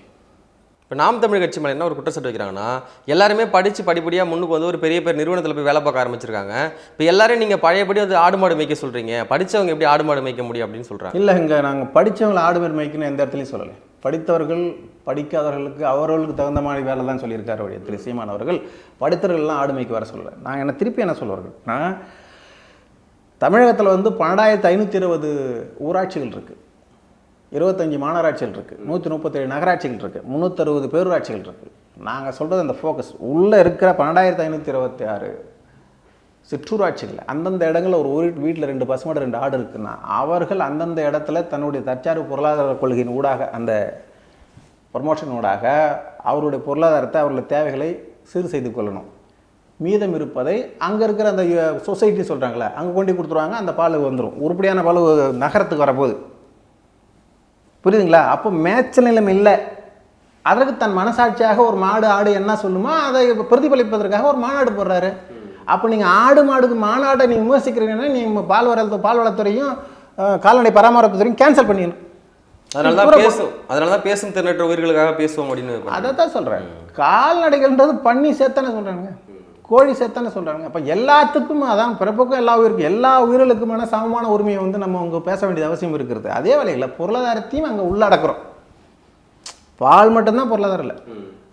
[SPEAKER 1] இப்போ நாம் தமிழ் கட்சி மேலே என்ன ஒரு குற்றச்சாட்டு வைக்கிறாங்கன்னா எல்லாருமே படித்து படிப்படியாக முன்னுக்கு வந்து ஒரு பெரிய பெரிய நிறுவனத்தில் போய் வேலை பார்க்க ஆரம்பிச்சிருக்காங்க. இப்போ எல்லாரும் நீங்கள் பழையபடி வந்து ஆடு மாடு மேய்க்க சொல்கிறீங்க படித்தவங்க எப்படி ஆடு மாடு மேய்க்க முடியும் அப்படின்னு சொல்கிறாங்க
[SPEAKER 2] இல்லை இங்கே நாங்கள் படித்தவங்களை ஆடு மாடு மேய்க்கணும் எந்த இடத்துலையும் சொல்லலை. படித்தவர்கள் படிக்காதவர்களுக்கு அவர்களுக்கு தகுந்த மாதிரி வேலை தான் சொல்லியிருக்காரு அவருடைய திரு சீமான் அவர்கள். படித்தவர்கள்லாம் ஆடுமைக்கு வர சொல்லலை. நான் என்ன திருப்பி என்ன சொல்லுவார்கள் நான் தமிழகத்தில் வந்து பன்னெண்டாயிரத்து ஐநூற்றி இருபது ஊராட்சிகள் இருக்குது இருபத்தஞ்சி மாநகராட்சிகள் இருக்குது நூற்றி முப்பத்தேழு நகராட்சிகள் இருக்குது முந்நூற்றறுபது பேரூராட்சிகள் இருக்குது நாங்கள் சொல்கிறது அந்த ஃபோக்கஸ் உள்ளே இருக்கிற பன்னெண்டாயிரத்து ஐநூற்றி இருபத்தி ஆறு சிற்றூராட்சிகள். அந்தந்த இடங்களில் ஒரு ஒரு வீட்டில் ரெண்டு பசுமாடு ரெண்டு ஆடு இருக்குன்னா அவர்கள் அந்தந்த இடத்துல தன்னுடைய தற்சார்பு பொருளாதார கொள்கையின் ஊடாக அந்த ப்ரமோஷனோடாக அவருடைய பொருளாதாரத்தை அவருடைய தேவைகளை சீர் செய்து கொள்ளணும். மீதம் இருப்பதை அங்கே இருக்கிற அந்த சொசைட்டி சொல்கிறாங்களே அங்கே கொண்டு கொடுத்துருவாங்க அந்த பால் வந்துடும் உருப்படியான பால் நகரத்துக்கு வரப்போகுது. புரியுதுங்களா? அப்போ மேய்ச்சல் நிலம் இல்லை. அதற்கு தன் மனசாட்சியாக ஒரு மாடு ஆடு என்ன சொல்லுமோ அதை பிரதிபலிப்பதற்காக ஒரு மாநாடு போடுறாரு. அப்போ நீங்கள் ஆடு மாடுக்கு மாநாட்டை நீங்கள் விமர்சிக்கிறீங்கன்னா நீங்கள் பால் வள பால் வளத்துறையும் கால்நடை பராமரிப்புத்துறையும் கேன்சல் பண்ணிடணும்.
[SPEAKER 1] அதனால தான் பேசும் அதனால தான் பேசும் திறனற்ற உயிர்களுக்காக பேசுவோம் அப்படின்னு.
[SPEAKER 2] அதை தான் சொல்கிறேன் கால்நடைகள்ன்றது பண்ணி சேர்த்தானே சொல்கிறாங்க கோழி சேர்த்தானே சொல்கிறாங்க அப்போ எல்லாத்துக்கும் அதான் பிறப்புக்கும் எல்லா உயிருக்கும் எல்லா உயிர்களுக்குமான சமமான உரிமையை வந்து நம்ம அவங்க பேச வேண்டியது அவசியம் இருக்கிறது. அதே வேலையில் பொருளாதாரத்தையும் அங்கே உள்ளடக்குறோம். பால் மட்டும்தான் பொருளாதாரம் இல்லை.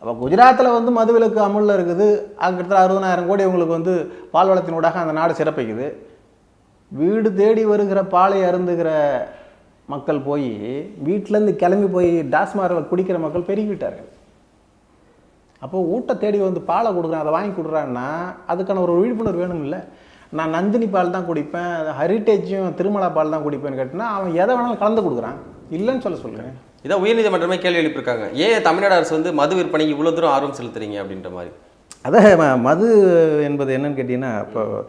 [SPEAKER 2] அப்போ குஜராத்தில் வந்து மதுவிலக்கு அமலில் இருக்குது. அங்கிட்ட அறுபதாயிரம் கோடி உங்களுக்கு வந்து பால் வளத்தினூடாக அந்த நாடு சிறப்பிக்குது. வீடு தேடி வருகிற பாலை அருந்துகிற மக்கள் போய் வீட்டிலேருந்து கிளம்பி போய் டாஸ்மாரில் குடிக்கிற மக்கள் பெருகிவிட்டார்கள். அப்போது ஊட்ட தேடி வந்து பாலை கொடுக்குறேன் அதை வாங்கி கொடுக்குறான்னா அதுக்கான ஒரு விழிப்புணர்வு வேணும் இல்லை நான் நந்தினி பால் தான் குடிப்பேன் ஹெரிட்டேஜும் திருமலா பால் தான் குடிப்பேன்னு கேட்டினா அவன் எதை வேணாலும் கலந்து கொடுக்குறான். இல்லைன்னு சொல்ல சொல்கிறேன்
[SPEAKER 1] இதான் உயர்நீதிமன்றமே கேள்வி எழுப்பியிருக்காங்க. ஏன் தமிழ்நாடு அரசு வந்து மது விற்பனைக்கு இவ்வளோ தூரம் ஆர்வம் செலுத்துறீங்க அப்படின்ற மாதிரி?
[SPEAKER 2] அதான் மது என்பது என்னன்னு கேட்டிங்கன்னா இப்போ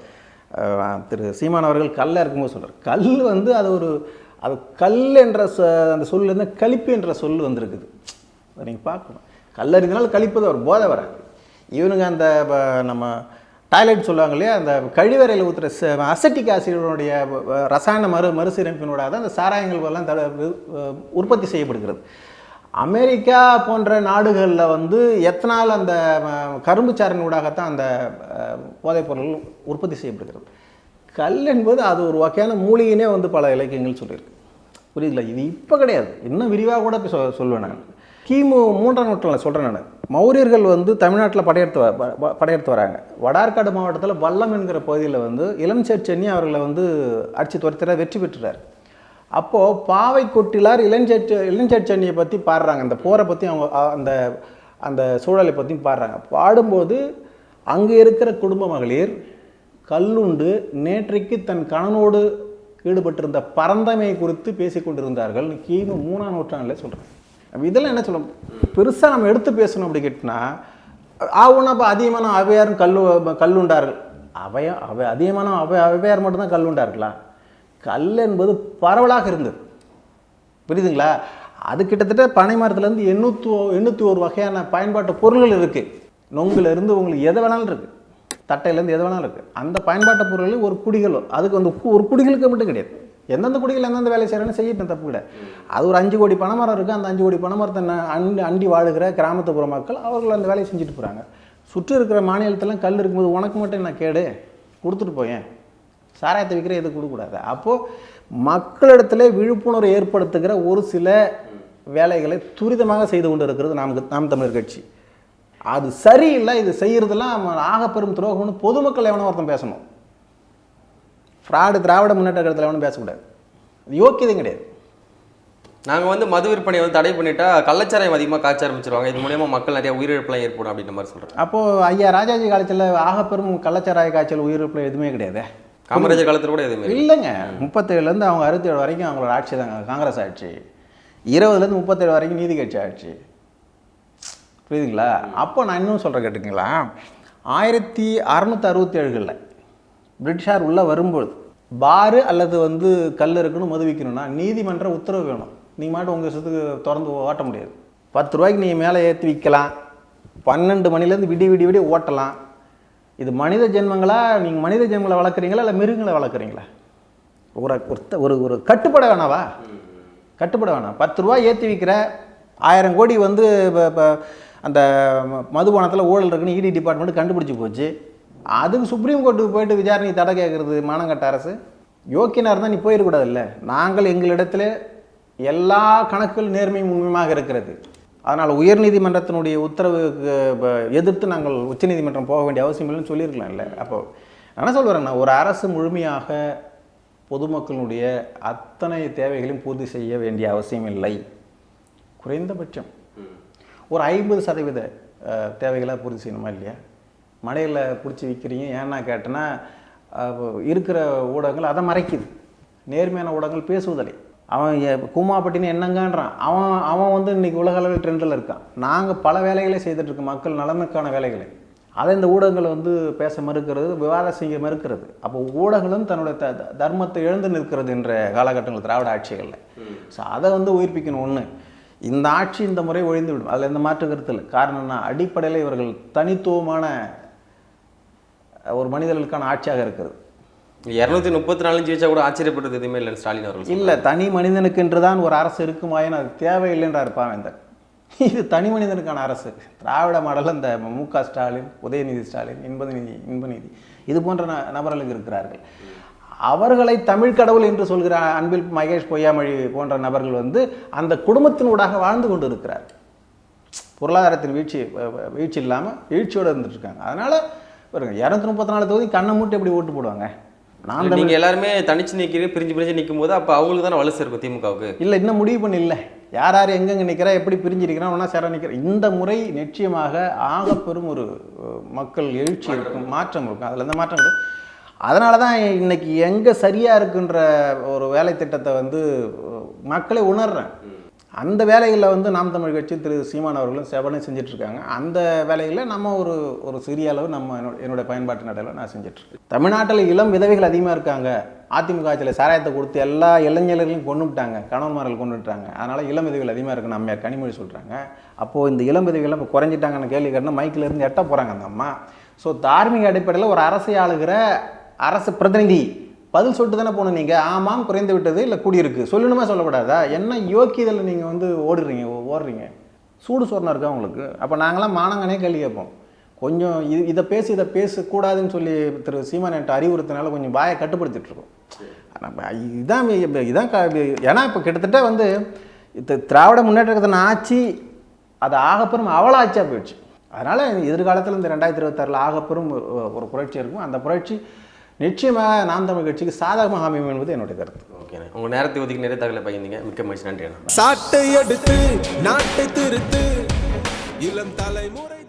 [SPEAKER 2] திரு சீமான் அவர்கள் கல்லாக இருக்கும்போது சொல்கிறார் கல் வந்து அது ஒரு அது கல் என்ற சொ அந்த சொல்லுலேருந்து கழிப்பு என்ற சொல் வந்திருக்குது. அதை நீங்கள் பார்க்கணும். கல்லறிந்தனால் கழிப்பது ஒரு போதை வராது. இவனுங்க அந்த ப- நம்ம டாய்லெட் சொல்லுவாங்க இல்லையா அந்த கழிவறையில் ஊற்றுற அசட்டிக் ஆசிடனுடைய ரசாயன மறு மறுசீரமைப்பினோட தான் அந்த சாராயங்கள் எல்லாம் தட உற்பத்தி செய்யப்படுகிறது. அமெரிக்கா போன்ற நாடுகளில் வந்து எத்தனால் அந்த கரும்பு கரும்பு சாறினூடாகத்தான் அந்த போதைப்பொருள் உற்பத்தி செய்யப்படுகிறது. கல் என்பது அது ஒரு வகையான மூலிகைனே வந்து பல இலக்கியங்கள் சொல்லியிருக்கு. புரியுதுல? இது இப்போ கிடையாது. இன்னும் விரிவாக கூட இப்போ சொ- சொல்லுவேன் நான். கிமு மூன்றாம் நூற்றில் சொல்கிறேன் நான். மௌரியர்கள் வந்து தமிழ்நாட்டில் படையெடுத்து படையெடுத்து வராங்க. வடார்காடு மாவட்டத்தில் வல்லம் என்கிற பகுதியில் வந்து இளம் சென்னி அவர்களை வந்து அடித்து துரத்துற வெற்றி பெற்றுறார் அப்போது பாவை கொட்டிலார் இளஞ்சேட் இளஞ்சேட் சென்னியை பற்றி பாடுறாங்க. அந்த போரை பற்றி அவங்க அந்த அந்த சூழலை பற்றியும் பாடுறாங்க. பாடும்போது அங்கே இருக்கிற குடும்ப மகளிர் கல்லுண்டு நேற்றைக்கு தன் கணனோடு ஈடுபட்டிருந்த பரந்தமை குறித்து பேசிக்கொண்டிருந்தார்கள். கிமு மூணாம் நூற்றாண்டில் சொல்கிறேன் இதெல்லாம் என்ன சொல்ல பெருசாக நம்ம எடுத்து பேசணும் அப்படி கேட்டோம்னா ஆகுனா இப்போ அதிகமான அவையாரும் கல்லு கல்லுண்டார்கள் அவைய அவை அதிகமான அவை அவையார் மட்டும்தான் கல்லுண்டார்களா கல் என்பது பரவலாக இருந்தது. புரியுதுங்களா? அது கிட்டத்தட்ட பனை மரத்துலேருந்து எண்ணூற்றி எண்ணூற்றி ஒரு வகையான பயன்பாட்டு பொருள்கள் இருக்குது நொங்குலேருந்து உங்களுக்கு எது வேணாலும் இருக்குது தட்டையிலேருந்து எது வேணாலும் இருக்குது அந்த பயன்பாட்டு பொருள்கள் ஒரு குடிகள் அதுக்கு வந்து ஒரு குடிகளுக்கு மட்டும் கிடையாது. எந்தெந்த குடிகள் எந்தெந்த வேலை செய்கிறேன்னு செய்யட்டும் தப்பு கிடையாது. அது ஒரு அஞ்சு கோடி பனைமரம் இருக்குது அந்த அஞ்சு கோடி பனைமரத்தை அண்டி அண்டி வாழுகிற கிராமத்துப்புற மக்கள் அவர்கள் அந்த வேலையை செஞ்சுட்டு போகிறாங்க சுற்றி இருக்கிற மாநிலத்திலாம் கல் இருக்கும்போது உனக்கு மட்டும் என்ன கேடு? கொடுத்துட்டு போயேன் சாராயத்தை விற்கிற எது கொடுக்கக்கூடாது. அப்போது மக்களிடத்துல விழிப்புணர்வு ஏற்படுத்துகிற ஒரு சில வேலைகளை துரிதமாக செய்து கொண்டு இருக்கிறது நாம் நாம் தமிழர் கட்சி. அது சரியில்லை இது செய்கிறதெல்லாம் ஆக பெரும் துரோகம்னு பொதுமக்கள் எவனோ ஒருத்தன் பேசணும். ஃப்ராடு திராவிட முன்னேற்ற கழகத்தில் எவனும் பேசக்கூடாது. அது யோக்கியதும் கிடையாது.
[SPEAKER 1] நாங்கள் வந்து மது விற்பனையை வந்து தடை பண்ணிட்டா கள்ளச்சாராயம் அதிகமாக காய்ச்ச ஆரம்பிச்சிருவாங்க. இது மூலியமா மக்கள் நிறைய உயிரிழப்புலாம் ஏற்படும் அப்படின்ற மாதிரி சொல்கிறேன்
[SPEAKER 2] அப்போது ஐயா ராஜாஜி காலத்தில் ஆக பெரும் கள்ளச்சாராய காய்ச்சல் உயிரிழப்பு எதுவுமே கிடையாது?
[SPEAKER 1] காமராஜர் காலத்தில் கூட எதுவுமே இல்லை.
[SPEAKER 2] இல்லைங்க. முப்பத்தேழுலேருந்து அவங்க அறுபத்தேழு வரைக்கும் அவங்களோட ஆட்சி தாங்க காங்கிரஸ் ஆட்சி. இருபதுலேருந்து முப்பத்தேழு வரைக்கும் நீதி கட்சி ஆட்சி. புரியுதுங்களா? அப்போ நான் இன்னும் சொல்கிறேன் கேட்டுங்களா ஆயிரத்தி அறநூற்றி அறுபத்தி ஏழுகளில் பிரிட்டிஷார் உள்ளே வரும்பொழுது பாரு அல்லது வந்து கல் இருக்கணும் மது விற்கணும்னா நீதிமன்ற உத்தரவு வேணும். நீங்கள் மாட்டு உங்கள் இஷ்டத்துக்கு திறந்து ஓட்ட முடியாது. பத்து ரூபாய்க்கு நீங்கள் மேலே ஏற்றி விற்கலாம் பன்னெண்டு மணிலேருந்து விடி விடி விடி ஓட்டலாம். இது மனித ஜென்மங்களா? நீங்கள் மனித ஜென்மங்களை வளர்க்குறீங்களா? இல்லை மிருகங்களை வளர்க்குறீங்களா? ஒரு ஒருத்த- ஒரு ஒரு கட்டுப்பட வேணாவா? கட்டுப்பட வேணாம். பத்து ரூபா ஏற்றி விற்கிற ஆயிரம் கோடி வந்து இப்போ இப்போ அந்த மதுபானத்தில் ஊழல் இருக்குன்னு இடி டிபார்ட்மெண்ட் கண்டுபிடிச்சி போச்சு. அதுக்கு சுப்ரீம் கோர்ட்டுக்கு போயிட்டு விசாரணை தடை கேட்குறது மானங்கட்ட அரசு? யோக்கியனாக இருந்தால் நீ போயிடக்கூடாதுல்ல நாங்கள் எங்களிடத்தில் எல்லா கணக்குகள் நேர்மையும் உண்மையாக இருக்கிறது. அதனால் உயர்நீதிமன்றத்தினுடைய உத்தரவுக்கு எதிர்த்து நாங்கள் உச்சநீதிமன்றம் போக வேண்டிய அவசியம் இல்லைன்னு சொல்லியிருக்கலாம்ல. அப்போ நான் என்ன சொல்கிறேன்னா ஒரு அரசு முழுமையாக பொதுமக்களுடைய அத்தனை தேவைகளையும் பூர்த்தி செய்ய வேண்டிய அவசியம் இல்லை. குறைந்தபட்சம். ஒரு ஐம்பது சதவீத அஹ், தேவைகளை பூர்த்தி செய்யணுமா இல்லையா? மடையில் பிடிச்சி விற்கிறீங்க ஏன்னா கேட்டேன்னா இருக்கிற ஊடகங்கள் அதை மறைக்குது. நேர்மையான ஊடகங்கள் பேசுவதில்லை. அவன் கூமாப்பட்டின்னு என்னங்கன்றான். அவன் அவன் வந்து இன்னைக்கு உலக அளவில் ட்ரெண்டில் இருக்கான். நாங்கள் பல வேலைகளை செய்துட்டு இருக்கோம். மக்கள் நலனுக்கான வேலைகளை. அதை இந்த ஊடகங்கள் வந்து பேச மறுக்கிறது விவாதம் செய்ய மறுக்கிறது. அப்போ ஊடகங்களும் தன்னுடைய த தர்மத்தை எழுந்து நிற்கிறது என்ற காலகட்டங்கள் திராவிட ஆட்சிகளில். ஸோ அதை வந்து உயிர்ப்பிக்கணும் ஒன்று இந்த ஆட்சி இந்த முறை ஒழிந்து விடும். அதில் எந்த மாற்று கருத்து இல்லை. காரணம்னா அடிப்படையில் இவர்கள் தனித்துவமான ஒரு மனிதர்களுக்கான ஆட்சியாக இருக்கிறது.
[SPEAKER 1] இரநூத்தி முப்பத்தி நாலு ஜெயிச்சா கூட ஆச்சரியப்படுறது எதுவுமே இல்லை ஸ்டாலின் அவர்கள்
[SPEAKER 2] இல்லை தனி மனிதனுக்கென்று தான் ஒரு அரசு இருக்குமாயின் அது தேவையில்லைன்றார் பாவேந்தர். இது தனி மனிதனுக்கான அரசு. திராவிட மாடல் இந்த மு க ஸ்டாலின் உதயநிதி ஸ்டாலின் இன்பநிதி இன்பநிதி இது போன்ற நபர்களுக்கு இருக்கிறார்கள். அவர்களை தமிழ் கடவுள் என்று சொல்கிற அன்பில் மகேஷ் பொய்யாமொழி போன்ற நபர்கள் வந்து அந்த குடும்பத்தினூடாக வாழ்ந்து கொண்டு இருக்கிறார் பொருளாதாரத்தின் வீழ்ச்சி வீழ்ச்சி இல்லாமல் வீழ்ச்சியோடு இருந்துட்டு இருக்காங்க. அதனால் பாருங்க இரநூத்தி முப்பத்தி நாலு தொகுதி கண்ணை மூட்டி எப்படி ஓட்டு போடுவாங்க? நான் தமிழ்
[SPEAKER 1] நீங்க எல்லாருமே தனிச்சு நிற்கிறீங்க பிரிஞ்சு பிரிஞ்சு நிற்கும் போது அப்போ அவங்களுக்கு தானே வலசு இருக்கும் திமுகவுக்கு?
[SPEAKER 2] இல்லை இன்னும் முடிவு பண்ணல. யார் யார் எங்கெங்கே நிற்கிறா எப்படி பிரிஞ்சிருக்கிறா ஒன்றா சேர நிற்கிற இந்த முறை நிச்சயமாக ஆகப்பெரும் ஒரு மக்கள் எழுச்சி இருக்கும் மாற்றம் இருக்கும். அதில் எந்த மாற்றம் இருக்கு அதனால தான் இன்னைக்கு எங்கே சரியாக இருக்குன்ற ஒரு வேலை திட்டத்தை வந்து மக்களே உணர்றேன். அந்த வேலைகளில் வந்து நாம் தமிழ் கட்சி திரு சீமான் அவர்களும் செவனே செஞ்சிட்ருக்காங்க. அந்த வேலைகளில் நம்ம ஒரு ஒரு சிறிய அளவு நம்ம என்னோட என்னுடைய பயன்பாட்டு நடையில் நான் செஞ்சிட்ருக்கேன். தமிழ்நாட்டில் இளம் விதவைகள் அதிகமாக இருக்காங்க. அதிமுக ஆட்சியில் சாராயத்தை கொடுத்து எல்லா இளைஞர்களையும் கொண்டு விட்டாங்க. கணவன்மார்கள் கொண்டு விட்டாங்க. அதனால் இளம் விதவைகள் அதிகமாக இருக்குன்னு அம்மையார் கனிமொழி சொல்கிறாங்க அப்போது இந்த இளம் விதவைகள்லாம் இப்போ குறைஞ்சிட்டாங்கன்னு கேள்வி கேட்டால் மைக்கிலேருந்து எட்ட போகிறாங்க அந்த அம்மா. ஸோ தார்மீக அடிப்படையில் ஒரு அரசை ஆளுகிற அரசு பிரதிநிதி பதில் சொல்லிட்டு தானே போகணும் நீங்கள் ஆமாம் குறைந்து விட்டது இல்லை கூடியிருக்கு. சொல்லணுமா சொல்லக்கூடாதா? என்ன யோக்கியதில் நீங்கள் வந்து ஓடுறீங்க ஓடுறீங்க? சூடு சொரணம் இருக்கா உங்களுக்கு? அப்போ நாங்களாம் மானங்கனே கேள்வி கேட்போம். கொஞ்சம் இது இதை பேசி இதை பேசக்கூடாதுன்னு சொல்லி திரு சீமான் என்கிட்ட அறிவுறுத்தினால கொஞ்சம் வாயை கட்டுப்படுத்திட்டு இருக்கோம் நம்ம இதான் இதான் க- ஏன்னா இப்போ கிட்டத்தட்ட வந்து இது திராவிட முன்னேற்றத்தின் ஆட்சி அது ஆகப்பெரும் அவலாட்சியாக போயிடுச்சு. அதனால் எதிர்காலத்தில் இந்த ரெண்டாயிரத்தி இருபத்தாறில் ஆகப்பெரும் ஒரு புரட்சி இருக்கும். அந்த புரட்சி நிச்சயமாக நாம் தமிழ் கட்சிக்கு சாதகமாக அமையும் என்பது என்னுடைய கருத்து.
[SPEAKER 1] ஓகே உங்க நேரத்தை ஒதுக்கி நிறைய தகவலை பகிர்ந்தீங்க. மிக்க மகிழ்ச்சி. நன்றி அண்ணா.
[SPEAKER 4] சாட்டை எடுத்து நாட்டை திருத்து இளம் தலைமுறை